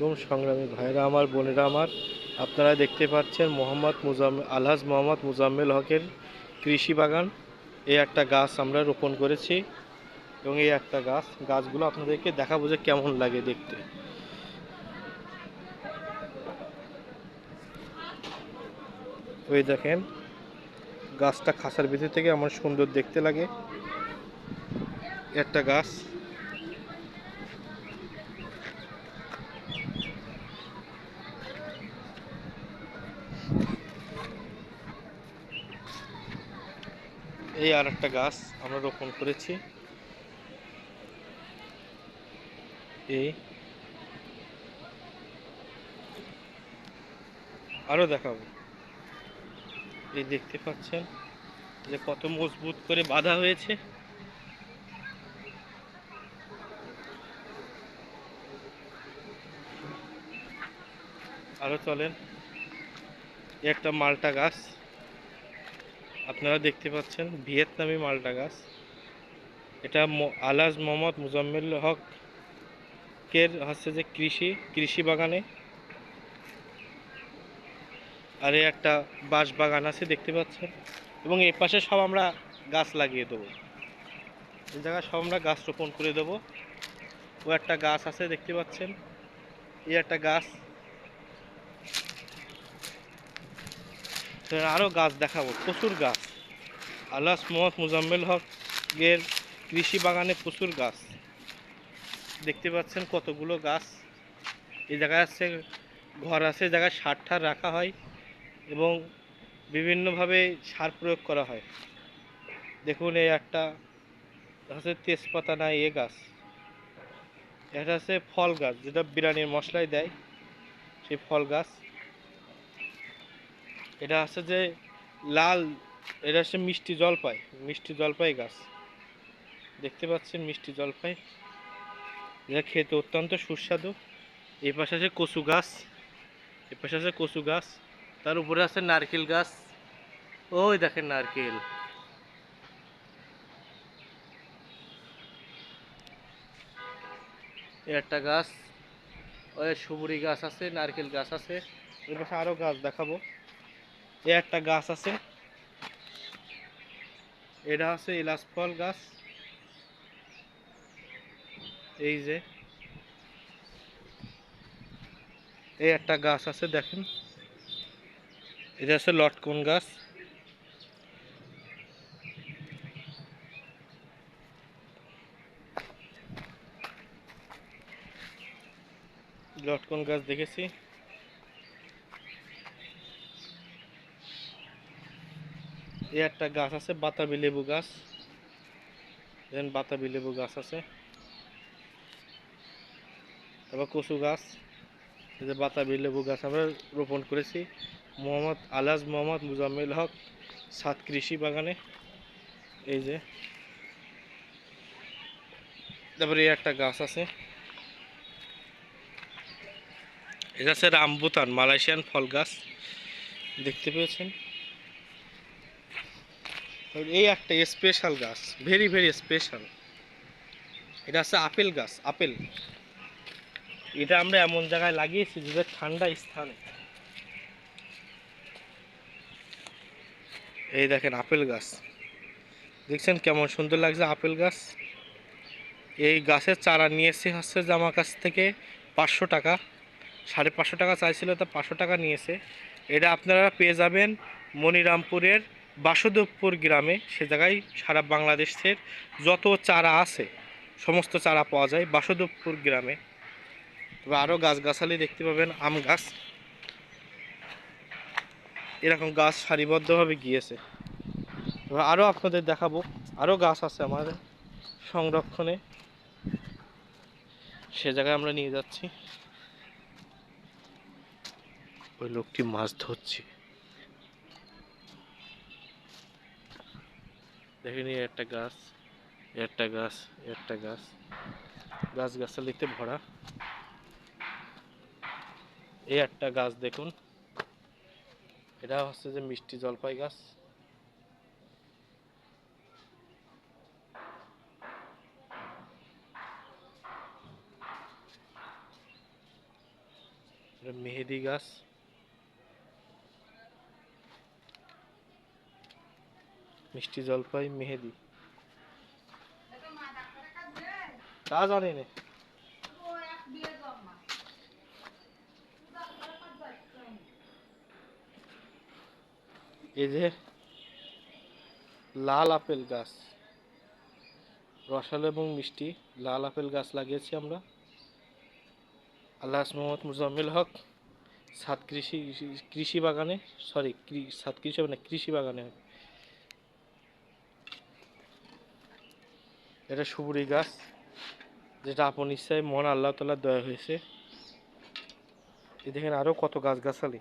এবং সংগ্রামী ভাইরা আমার, বোনেরা আমার। আপনারা দেখতে পাচ্ছেন মোহাম্মদ মুজাম, আলহাজ মোহাম্মদ মুজাম্মেল হকের কৃষি বাগান। এই একটা গাছ আমরা রোপণ করেছি এবং এই একটা গাছ, গাছগুলো আপনাদেরকে দেখাবো যে কেমন লাগে দেখতে। ওই দেখেন, গাছটা খাসার ভিতর থেকে আমার সুন্দর দেখতে লাগে। একটা গাছ। এই আর একটা গাছ আমরা রোপণ করেছি। এই। আরও দেখাবো। এই দেখতে পাচ্ছেন যে কত মজবুত করে বাঁধা হয়েছে। আরও চলেন। একটা মালটা গাছ। আপনারা দেখতে পাচ্ছেন ভিয়েতনামি মালটা গাছ। এটা আলাজ মোহাম্মদ মুজাম্মেল হকের হচ্ছে যে কৃষি কৃষি বাগানে। আর একটা বাঁশ বাগান আছে, দেখতে পাচ্ছেন। এবং এই পাশে সব আমরা গাছ লাগিয়ে দেবো। এই জায়গায় সব আমরা গাছ রোপণ করে দেবো। ও একটা গাছ আছে, দেখতে পাচ্ছেন। এই একটা গাছ তো আরও গাছ দেখাবো, প্রচুর গাছ। আল্লাহ মোহাম্মদ মুজাম্মেল হকের কৃষি বাগানে প্রচুর গাছ। দেখতে পাচ্ছেন কতগুলো গাছ। এই জায়গায় আছে, ঘর আছে জায়গায় সার ঠার রাখা হয় এবং বিভিন্নভাবে সার প্রয়োগ করা হয়। দেখুন এই একটা হচ্ছে তেজপাতা না এ গাছ। এটা হচ্ছে ফল গাছ, যেটা বিরিয়ানির মশলায় দেয়, সেই ফল গাছ। এটা হচ্ছে যে লাল, এটা হচ্ছে মিষ্টি জলপাই মিষ্টি জলপাই গাছ। দেখতে পাচ্ছেন মিষ্টি জলপাই। এটা খেতে অত্যন্ত সুস্বাদু। এই পাশে আছে কচু গাছ এই পাশে আছে কচু গাছ, তার উপরে আছে নারকেল গাছ। ওই দেখেন নারকেল। একটা গাছ, ওই সুবুরি গাছ আছে, নারকেল গাছ আছে। ওই পাশে আরও গাছ দেখাবো। এ একটা গাছ আছে। এটা হচ্ছে ইলাচ ফল গাছ। এই যে। এই একটা গাছ আছে, দেখেন। এটা হচ্ছে লটকন গাছ। লটকন গাছ দেখেছি। এই একটা গাছ আছে, বাতাবি লেবু গাছ। দেন বাতাবি লেবু গাছ আছে। তারপর কচু গাছ। এই যে বাতাবি লেবু গাছ আমরা রোপণ করেছি। মোহাম্মদ আলাজ মোহাম্মদ মুজাম্মিল হক, সাত কৃষি বাগানে। এই যে। তারপরে এই একটা গাছ আছে। এটা আছে রামবুতান, মালয়েশিয়ান ফল গাছ। দেখতে পেয়েছেন? এই একটা স্পেশাল গাছ ভেরি ভেরি স্পেশাল এটা আছে আপেল গাছ, আপেল। এটা আমরা এমন জায়গায় লাগিয়েছি যেটা ঠান্ডা স্থানে। এই দেখেন আপেল গাছ। দেখছেন কেমন সুন্দর লাগছে আপেল গাছ? এই গাছের চারা নিয়েছে হচ্ছে আমার কাছ থেকে পাঁচশো টাকা। সাড়ে পাঁচশো টাকা চাইছিল, তা পাঁচশো টাকা নিয়েছে। এটা আপনারা পেয়ে যাবেন মনিরামপুরের বাসুদেবপুর গ্রামে সে জায়গায় সারা বাংলাদেশের যত চারা আছে, সমস্ত চারা পাওয়া যায় বাসুদেবপুর গ্রামে। তবে আরও গাছগাছালি দেখতে পাবেন, আম গাছ। এরকম গাছ সারিবদ্ধভাবে গিয়েছে। তবে আরও আপনাদের দেখাবো, আরও গাছ আছে আমাদের সংরক্ষণে। সে জায়গায় আমরা নিয়ে যাচ্ছি। ওই লোকটি মাছ ধরছে। দেখেন একটা গাছ একটা গাছ একটা গাছ। গাছ গাছালিতে ভরা। এই একটা গাছ দেখুন। এটা হচ্ছে যে মিষ্টি জলপাই গাছ। মেহেদি গাছ। মিষ্টি জলপাই, মেহেদি। তা জানি না। এই যে লাল আপেল গাছ। রসালো এবং মিষ্টি। লাল আপেল গাছ লাগিয়েছি আমরা। আল্লাহ মোহাম্মদ মুজাম্মিল হক, সাত কৃষি কৃষি বাগানে সরি সাত কৃষি মানে কৃষি বাগানে। এটা সুবুরি গাছ, যেটা আপন ইচ্ছায় মন আল্লাহ তালা দয়া হয়েছে। এ দেখেন আরও কত গাছ গাছালি